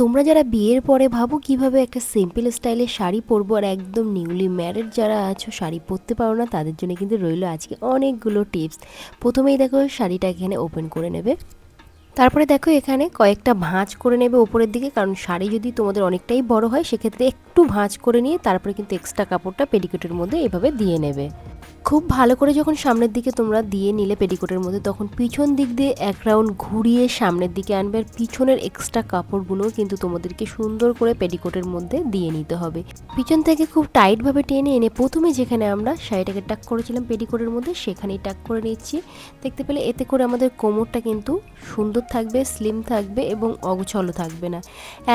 তোমরা যারা বিয়ের পরে ভাবো কীভাবে একটা সিম্পল স্টাইলের শাড়ি পরবো আর একদম নিউলি ম্যারিড যারা আছো, শাড়ি পরতে পারো না, তাদের জন্য কিন্তু রইল আজকে অনেকগুলো টিপস প্রথমেই দেখো শাড়িটা এখানে ওপেন করে নেবে। তারপরে দেখো এখানে কয়েকটা ভাঁজ করে নেবে ওপরের দিকে, কারণ শাড়ি যদি তোমাদের অনেকটাই বড় হয়, সেক্ষেত্রে একটু ভাঁজ করে নিয়ে তারপরে কিন্তু এক্সট্রা কাপড়টা পেডিকোটের মধ্যে এভাবে দিয়ে নেবে। খুব ভালো করে যখন সামনের দিকে তোমরা দিয়ে নিলে পেটিকোটের মধ্যে, তখন পিছন দিক দিয়ে এক রাউন্ড ঘুরিয়ে সামনের দিকে আনবে। আর পিছনের এক্সট্রা কাপড়গুলো কিন্তু তোমাদেরকে সুন্দর করে পেটিকোটের মধ্যে দিয়ে নিতে হবে। পিছন থেকে খুব টাইটভাবে টেনে এনে প্রথমে যেখানে আমরা শাড়িটাকে টাক করেছিলাম পেটিকোটের মধ্যে, সেখানেই টাক করে নিচ্ছি। দেখতে পেলে এতে করে আমাদের কোমরটা কিন্তু সুন্দর থাকবে স্লিম থাকবে এবং অগছলও থাকবে না।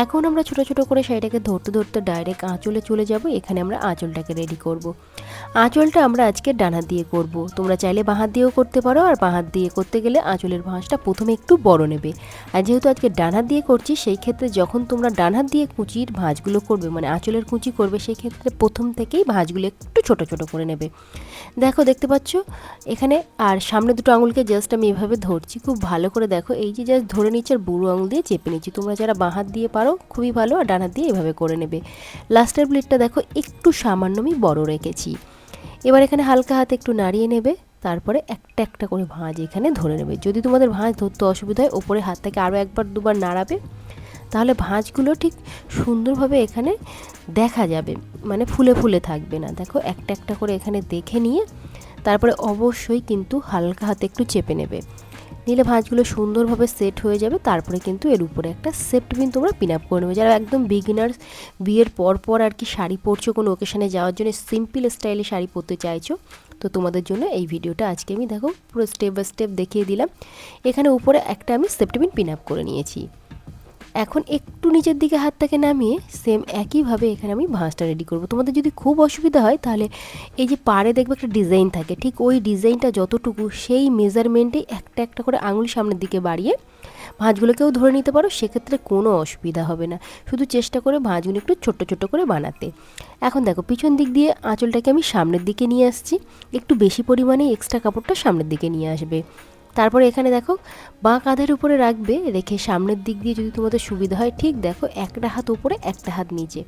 এখন আমরা ছোট ছোট করে শাড়িটাকে ধরতে ধরতে ডাইরেক্ট আঁচলে চলে যাব। এখানে আমরা আঁচলটাকে রেডি করব। আঁচলটা আমরা আজকে ডানা দিয়ে করব। তোমরা চাইলে বাঁ হাত দিয়েও করতে পারো, আর বাঁ হাত দিয়ে করতে গেলে আঁচলের ভাঁজটা প্রথমে একটু বড় নেবে। আর যেহেতু আজকে ডান হাত দিয়ে করছি, সেই ক্ষেত্রে যখন তোমরা ডান হাত দিয়ে কুচির ভাঁজগুলো করবে মানে আঁচলের কুচি করবে, সেই ক্ষেত্রে প্রথম থেকেই ভাঁজগুলো একটু ছোট ছোট করে নেবে। দেখো, দেখতে পাচ্ছ? এখানে আর সামনে দুটো আঙুলকে জাস্ট আমি এভাবে ধরছি, খুব ভালো করে দেখো। এই যে জাস্ট ধরে নিচ্ছি আর বুড়ো আঙুল দিয়ে চেপে নিচ্ছি। তোমরা যারা বাঁ হাত দিয়ে পারো, খুবই ভালো, আর ডান হাত দিয়ে এভাবে করে নেবে। লাস্টের প্লেটটা দেখো, একটু সামান্য আমি বড় রেখেছি। এবার এখানে হালকা হাতে একটু নাড়িয়ে নেবে, তারপরে একটা একটা করে ভাঁজ এখানে ধরে নেবে। যদি তোমাদের ভাঁজ ধরতে অসুবিধা হয়, ওপরে হাত থেকে আরও একবার দুবার নাড়াবে, তাহলে ভাঁজগুলো ঠিক সুন্দরভাবে এখানে দেখা যাবে মানে ফুলে ফুলে থাকবে না। দেখো, একটা একটা করে এখানে দেখে নিয়ে, তারপরে অবশ্যই কিন্তু হালকা হাতে একটু চেপে নেবে। নিলে ভাঁজগুলো সুন্দরভাবে সেট হয়ে যাবে, তারপরে কিন্তু এর উপরে একটা সেফট পিন তোমরা পিন আপ করে নেবে। যারা একদম বিগিনার্স বিয়ের পরপর পর আর কি শাড়ি পরছো কোনো ওকেশানে যাওয়ার জন্য সিম্পল স্টাইলে শাড়ি পরতে চাইছো, তো তোমাদের জন্য এই ভিডিওটা আজকে আমি দেখো পুরো স্টেপ বাই স্টেপ দেখিয়ে দিলাম। এখানে উপরে একটা আমি সেফট পিন পিন আপ করে নিয়েছি। এখন একটু নিচের দিকে হাতটাকে নামিয়ে সেম একইভাবে এখানে আমি ভাঁজটা রেডি করব। তোমাদের যদি খুব অসুবিধা হয় তাহলে এই যে পাড়ে দেখবে একটা ডিজাইন থাকে। ঠিক ওই ডিজাইনটা যতটুকু সেই মেজারমেন্টে একটা একটা করে আঙুল সামনের দিকে বাড়িয়ে ভাঁজগুলোকেও ধরে নিতে পারো, সেক্ষেত্রে কোনো অসুবিধা হবে না। শুধু চেষ্টা করে ভাঁজগুলো একটু ছোট্ট ছোট্ট করে বানাতে। এখন দেখো, পিছন দিক দিয়ে আঁচলটাকে আমি সামনের দিকে নিয়ে আসছি। একটু বেশি পরিমাণে এক্সট্রা কাপড়টা সামনের দিকে নিয়ে আসবে। তারপরে এখানে দেখো, বাঁ কাঁধের উপরে রাখবে, রেখে সামনের দিক দিয়ে যদি তোমাদের সুবিধা হয়, ঠিক দেখো, একটা হাত উপরে, একটা হাত নিচে।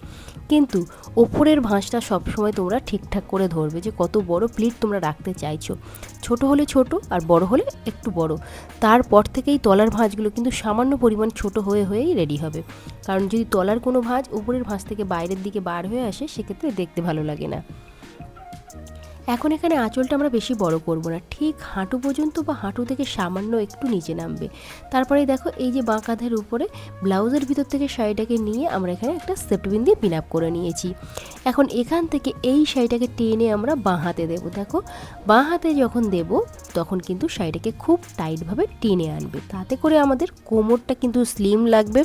কিন্তু ওপরের ভাঁজটা সবসময় তোমরা ঠিকঠাক করে ধরবে যে কত বড় প্লিট তোমরা রাখতে চাইছো। ছোট হলে ছোট আর বড় হলে একটু বড়। তারপর থেকেই তলার ভাঁজগুলো কিন্তু সামান্য পরিমাণ ছোট হয়ে হয়েই রেডি হবে। কারণ যদি তলার কোনো ভাঁজ উপরের ভাঁজ থেকে বাইরের দিকে বার হয়ে আসে, সেক্ষেত্রে দেখতে ভালো লাগে না। এখন এখানে আঁচলটা আমরা বেশি বড় করব না। ঠিক হাঁটু পর্যন্ত বা হাঁটু থেকে সামান্য একটু নিচে নামবে। তারপরে দেখো এই যে বাঁ কাঁধের উপরে ব্লাউজের ভিতর থেকে শাড়িটাকে নিয়ে আমরা এখানে একটা সেফটিবিন দিয়ে পিন আপ করে নিয়েছি। এখন এখান থেকে এই শাড়িটাকে টেনে আমরা বাঁ হাতে দেবো। দেখো, বাঁ হাতে যখন দেব, তখন কিন্তু শাড়িটাকে খুব টাইটভাবে টেনে আনবে। তাতে করে আমাদের কোমরটা কিন্তু স্লিম লাগবে।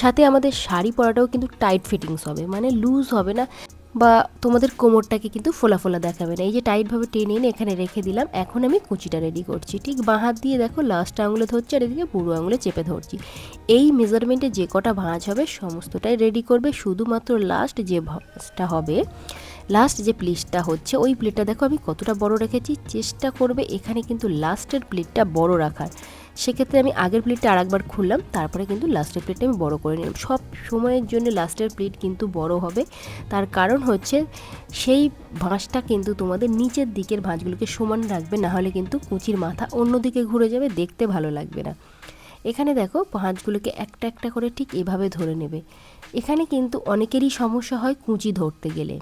সাথে আমাদের শাড়ি পরাটাও কিন্তু টাইট ফিটিংস হবে। মানে লুজ হবে না। বা তোমাদের কোমরটাকে কিন্তু ফোলা ফোলা দেখাবে না। এই যে টাইটভাবে টেনে এনে এখানে রেখে দিলাম, এখন আমি কুচিটা রেডি করছি। ঠিক বাঁ হাত দিয়ে দেখো লাস্ট আঙুলে ধরছি আর এদিকে বুড়ো আঙুলে চেপে ধরছি। এই মেজারমেন্টে যে কটা ভাঁজ হবে সমস্তটাই রেডি করবে। শুধুমাত্র লাস্ট যে ভাঁজটা হবে লাস্ট যে প্লেটটা হচ্ছে, ওই প্লেটটা দেখো আমি কতটা বড় রেখেছি। চেষ্টা করবে এখানে কিন্তু লাস্টের প্লেটটা বড় রাখার। সেক্ষেত্রে আমি আগের প্লেটটা আরেকবার খুললাম, তারপরে কিন্তু লাস্টের প্লেটটা আমি বড় করে নিলাম। সব সময়ের জন্য লাস্টের প্লেট কিন্তু বড় হবে। তার কারণ হচ্ছে সেই ভাঁজটা কিন্তু তোমাদের নিচের দিকের ভাঁজগুলোকে সমান রাখবে না হলে কিন্তু কুচির মাথা অন্যদিকে ঘুরে যাবে, দেখতে ভালো লাগবে না। এখানে দেখো, ভাঁজগুলোকে একটা একটা করে ঠিক এভাবে ধরে নেবে। এখানে কিন্তু অনেকেরই সমস্যা হয় কুঁচি ধরতে গেলে।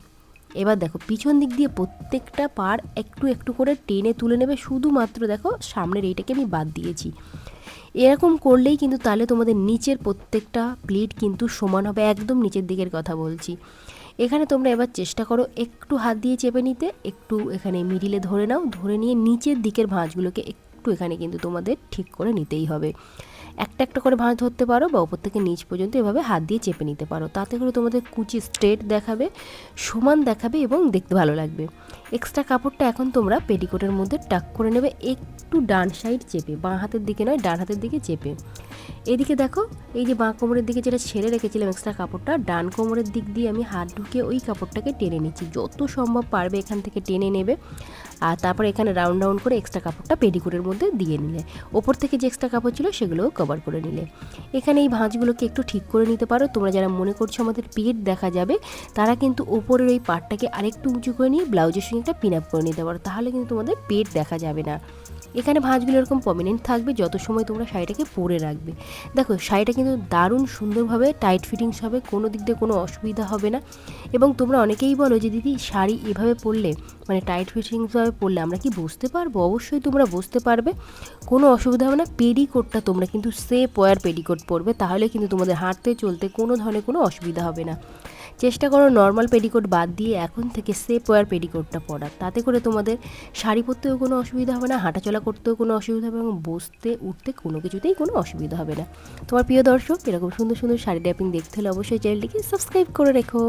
এবার দেখো, পিছন দিক দিয়ে প্রত্যেকটা পার একটু একটু করে টেনে তুলে নেবে। শুধুমাত্র দেখো, সামনের এইটাকে আমি বাদ দিয়েছি। এরকম করলেই কিন্তু তাহলে তোমাদের নিচের প্রত্যেকটা প্লেট কিন্তু সমান হবে, একদম নিচের দিকের কথা বলছি। এখানে তোমরা এবার চেষ্টা করো একটু হাত দিয়ে চেপে নিতে, একটু এখানে মিডিলে ধরে নাও, ধরে নিয়ে নিচের দিকের ভাঁজগুলোকে একটু এখানে কিন্তু তোমাদের ঠিক করে নিতেই হবে। একটা একটা করে ভাঁজ ধরতে পারো বা ওপর থেকে নিচ পর্যন্ত এভাবে হাত দিয়ে চেপে নিতে পারো। তাতে করে তোমাদের কুচি স্ট্রেট দেখাবে, সমান দেখাবে এবং দেখতে ভালো লাগবে। এক্সট্রা কাপড়টা এখন তোমরা পেটিকোটের মধ্যে টাক করে নেবে, একটু ডান সাইড চেপে, বাঁ হাতের দিকে নয়, ডান হাতের দিকে চেপে। এদিকে দেখো, এই যে বাঁ কোমরের দিকে যেটা ছেড়ে রেখেছিলাম এক্সট্রা কাপড়টা, ডান কোমরের দিক দিয়ে আমি হাত ঢুকিয়ে ওই কাপড়টাকে টেনে নিচ্ছি। যত সম্ভব পারবে এখান থেকে টেনে নেবে। আর তারপর এখানে রাউন্ড রাউন্ড করে এক্সট্রা কাপড়টা পেডিকোটের মধ্যে দিয়ে নিলে। ওপর থেকে যে এক্সট্রা কাপড় ছিল সেগুলোও কভার করে নিলে। এখানে এই ভাঁজগুলোকে একটু ঠিক করে নিতে পারো। তোমরা যারা মনে করছ আমাদের পেট দেখা যাবে, তারা কিন্তু ওপরের ওই পার্টটাকে আরেকটু উঁচু করে নিয়ে ব্লাউজের সঙ্গে একটা পিন আপ করে নিতে পারো। তাহলে কিন্তু তোমাদের পেট দেখা যাবে না। এখানে ভাঁজগুলো এরকম প্রমিনেন্ট থাকবে যত সময় তোমরা শাড়িটাকে পরে রাখবে। দেখো, শাড়িটা কিন্তু দারুণ সুন্দরভাবে টাইট ফিটিংস হবে, কোনো দিক দিয়ে কোনো অসুবিধা হবে না। এবং তোমরা অনেকেই বলো যে, দিদি, শাড়ি এভাবে পরলে মানে টাইট ফিটিংসভাবে পরলে আমরা কি বুঝতে পারব? অবশ্যই তোমরা বুঝতে পারবে। কোনো অসুবিধা হবে না পেডিকোটটা তোমরা কিন্তু সেপ ওয়ার পেডিকোট পরবে, তাহলে কিন্তু তোমাদের হাঁটতে, চলতে কোনো ধরনের কোনো অসুবিধা হবে না। চেষ্টা করো নর্মাল পেডিকোট বাদ দিয়ে এখন থেকে সেপ ওয়ার পেডিকোটটা পরার। তাতে করে তোমাদের শাড়ি পরতেও কোনো অসুবিধা হবে না, হাঁটাচলা করতেও কোনো অসুবিধা হবে এবং বসতে, উঠতে কোনো কিছুতেই কোনো অসুবিধা হবে না। তোমার প্রিয় দর্শক, এরকম সুন্দর সুন্দর শাড়ি ড্যাপিং দেখতে হলে অবশ্যই চ্যানেলটিকে সাবস্ক্রাইব করে রেখো।